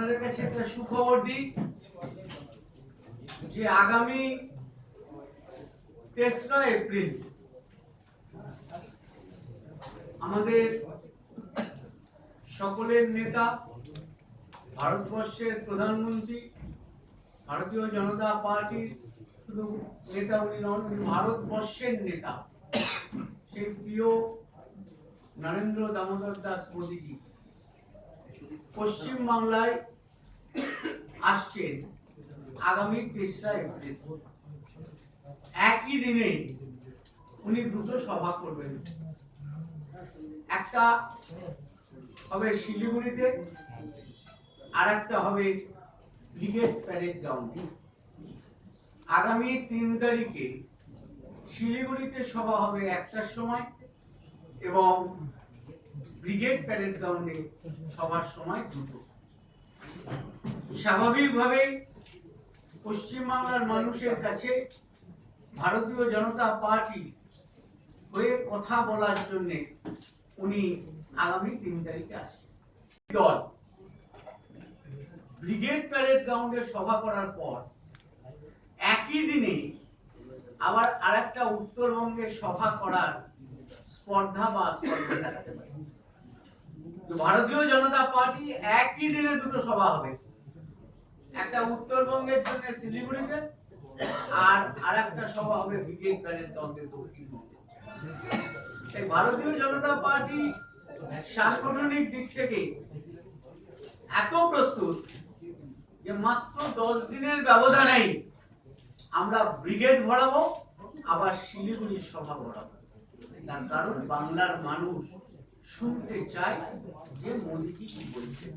আপনাদের কাছে একটা সুখবর দিই যে আগামী তেসরা এপ্রিল আমাদের সকলের নেতা, ভারতবর্ষের প্রধানমন্ত্রী, ভারতীয় জনতা পার্টির শুধু নেতা উনি নন ভারতবর্ষের নেতা, সেই প্রিয় নরেন্দ্র দামোদর দাস মোদীজি। পশ্চিম বাংলায় আসছেন আগামী তেসরা এপ্রিল। একই দিনে উনি দুটো সভা করবেন। একটা হবে শিলিগুড়িতে আর একটা হবে ব্রিগেড প্যারেড গ্রাউন্ডে। আগামী তিন তারিখে শিলিগুড়িতে সভা হবে একটার সময় এবং ব্রিগেড প্যারেড গ্রাউন্ডে সবার সময় দুটো। স্বাভাবিকভাবে পশ্চিমবাংলার মানুষের কাছে ভারতীয় জনতা পার্টি হয়ে কথা বলার জন্য উনি আগামী তিন তারিখে আসেন দল। ব্রিগেড প্যারেড গ্রাউন্ডে সভা করার পর একই দিনে আবার আরেকটা উত্তরবঙ্গে সভা করার স্পর্ধা বা স্পর্ধা দেখাতে পারে। ভারতীয় জনতা পার্টি একই দিনে দুটো সভা হবে। একটা উত্তরবঙ্গের জন্য শিলিগুড়িতে আর আরেকটা সভা হবে ব্রিগেড প্যারেড গ্রাউন্ডে দক্ষিণবঙ্গে ভারতীয় জনতা পার্টি সাংগঠনিক দিক থেকে এত প্রস্তুত যে মাত্র দশ দিনের ব্যবধানেই আমরা ব্রিগেড ভরাবো, আবার শিলিগুড়ির সভা ভরাবো। তার কারণ বাংলার মানুষ শুনতে চাই যে মোদিজি কি বলছেন।